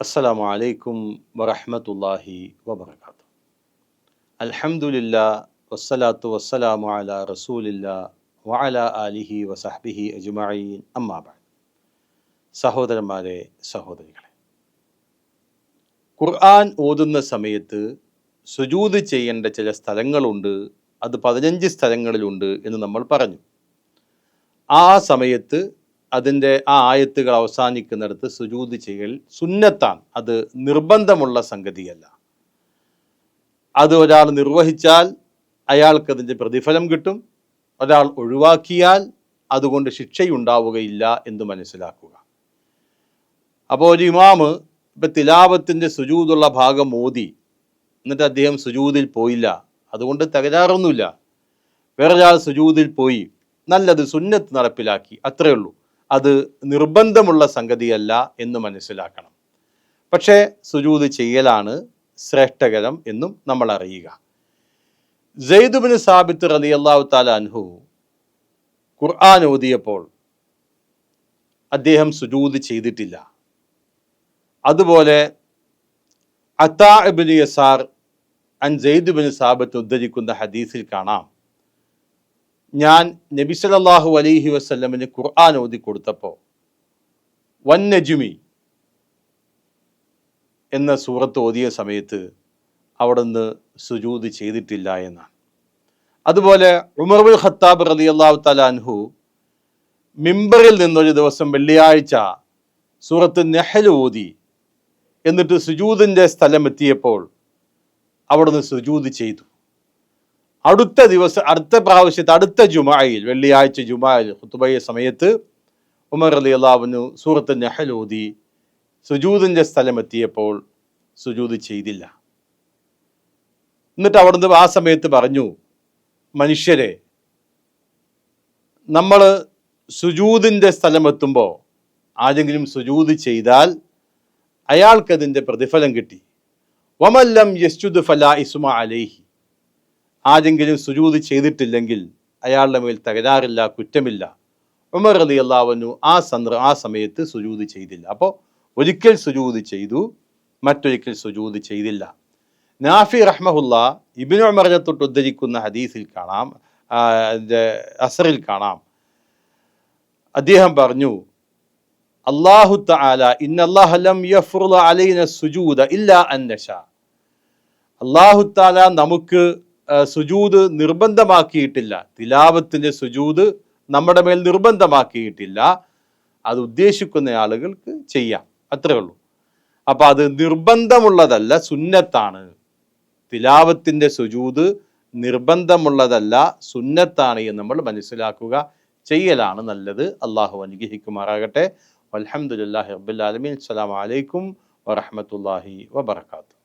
അസ്സലാമു അലൈക്കും വറഹമത്തല്ലാഹി വബർക്കാത്തു അൽഹമുല്ല വസ്സലാത്തു വസ്സലാമു അല റസൂലില്ല വഅല ആലിഹി വസഹ്ബിഹി അജ്മഈൻ. അമ്മാ ബഅദ്. സഹോദരന്മാരെ സഹോദരികളെ ഖുർആൻ ഓതുന്ന സമയത്ത് സുജൂത് ചെയ്യേണ്ട ചില സ്ഥലങ്ങളുണ്ട് അത് പതിനഞ്ച് സ്ഥലങ്ങളിലുണ്ട് എന്ന് നമ്മൾ പറഞ്ഞു. ആ സമയത്ത് അതിന്റെ ആ ആയത്തുകൾ അവസാനിക്കുന്നിടത്ത് സുജൂത് ചെയ്യൽ സുന്നത്താണ്. അത് നിർബന്ധമുള്ള സംഗതിയല്ല. അത് ഒരാൾ നിർവഹിച്ചാൽ അയാൾക്ക് അതിന്റെ പ്രതിഫലം കിട്ടും. ഒരാൾ ഒഴിവാക്കിയാൽ അതുകൊണ്ട് ശിക്ഷയുണ്ടാവുകയില്ല എന്ന് മനസ്സിലാക്കുക. അപ്പോൾ ഒരു ഇമാമ് ഇപ്പം തിലാപത്തിന്റെ സുജൂതുള്ള ഭാഗം മോദി എന്നിട്ട് അദ്ദേഹം സുജൂതിൽ പോയില്ല. അതുകൊണ്ട് തകരാറൊന്നുമില്ല. വേറൊരാൾ സുജൂതിൽ പോയി. നല്ലത് സുന്നത്ത് നടപ്പിലാക്കി. അത്രയേ ഉള്ളൂ. അത് നിർബന്ധമുള്ള സംഗതിയല്ല എന്ന് മനസ്സിലാക്കണം. പക്ഷേ സുജൂത് ചെയ്യലാണ് ശ്രേഷ്ഠകരം എന്നും നമ്മൾ അറിയുക. ജെയ്ദുബിന് സാബിത്ത് റതി അള്ളാഹു താല അൻഹു ഖുർആൻ ഓതിയപ്പോൾ അദ്ദേഹം സുജൂത് ചെയ്തിട്ടില്ല. അതുപോലെ അത്താ ഇബിൻ യസാർ അൻ ജെയ്ദുബിന് സാബിത്ത് ഉദ്ധരിക്കുന്ന ഹദീസിൽ കാണാം. ഞാൻ നബി സലല്ലാഹു അലൈഹി വസ്ല്ലമിന് ഖുർആൻ ഓതി കൊടുത്തപ്പോൾ വൻ നജുമി എന്ന സൂറത്ത് ഓതിയ സമയത്ത് അവിടെ നിന്ന് സുജൂത് ചെയ്തിട്ടില്ല എന്നാണ്. അതുപോലെ ഉമർബുൽ ഖത്താബ് റതി അള്ളാഹു തലാൻഹു മിമ്പറിൽ നിന്നൊരു ദിവസം വെള്ളിയാഴ്ച സൂറത്ത് നെഹൽ ഓതി എന്നിട്ട് സുജൂദിന്റെ സ്ഥലമെത്തിയപ്പോൾ അവിടുന്ന് സുജൂത് ചെയ്തു. അടുത്ത ദിവസം അടുത്ത പ്രാവശ്യത്തെ അടുത്ത ജുമായിൽ വെള്ളിയാഴ്ച ജുമായിൽ ഹുത്തുബയ സമയത്ത് ഉമർ അലി അള്ളാവിനു സൂറത്ത് നെഹലോതി സുജൂദിന്റെ സ്ഥലമെത്തിയപ്പോൾ സുജൂദ് ചെയ്തില്ല. എന്നിട്ട് അവിടുന്ന് ആ സമയത്ത് പറഞ്ഞു മനുഷ്യരെ നമ്മൾ സുജൂദിന്റെ സ്ഥലമെത്തുമ്പോൾ ആരെങ്കിലും സുജൂദ് ചെയ്താൽ അയാൾക്കതിന്റെ പ്രതിഫലം കിട്ടി. വമല്ലം യസ്ജുദ് ഫല ഇസുമ അലേഹി. ആരെങ്കിലും സുജൂത് ചെയ്തിട്ടില്ലെങ്കിൽ അയാളുടെ മേൽ തകരാറില്ല കുറ്റമില്ല. ഉമർ അലി അള്ളാവനു ആ സന്ദർ ആ സമയത്ത് സുജൂത് ചെയ്തില്ല. അപ്പോൾ ഒരിക്കൽ സുജൂത് ചെയ്തു മറ്റൊരിക്കൽ സുജൂത് ചെയ്തില്ല. നാഫി റഹ്മഹുല്ല ഇബിൻ ഉമറിനെ തൊട്ട് ഉദ്ധരിക്കുന്ന ഹദീസിൽ കാണാം അസറിൽ കാണാം. അദ്ദേഹം പറഞ്ഞു അള്ളാഹു തആല ഇന്നല്ലാഹലം അലൈന സുജൂദ ഇല്ല അന്നഷ അള്ളാഹു താല നമുക്ക് സുജൂത് നിർബന്ധമാക്കിയിട്ടില്ല. തിലാവത്തിന്റെ സുജൂത് നമ്മുടെ മേൽ നിർബന്ധമാക്കിയിട്ടില്ല. അത് ഉദ്ദേശിക്കുന്ന ആളുകൾക്ക് ചെയ്യാം. അത്രേ ഉള്ളൂ. അപ്പം അത് നിർബന്ധമുള്ളതല്ല സുന്നത്താണ്. തിലാവത്തിന്റെ സുജൂത് നിർബന്ധമുള്ളതല്ല സുന്നത്താണ് എന്ന് നമ്മൾ മനസ്സിലാക്കുക. ചെയ്യലാണ് നല്ലത്. അള്ളാഹു അനുഗ്രഹിക്കുമാറാകട്ടെ. അലഹമുല്ലാഹി റബ്ബുലാലമീൻ അസ്സാം വലൈക്കും വറഹമത്തല്ലാഹി വബർക്കാത്തു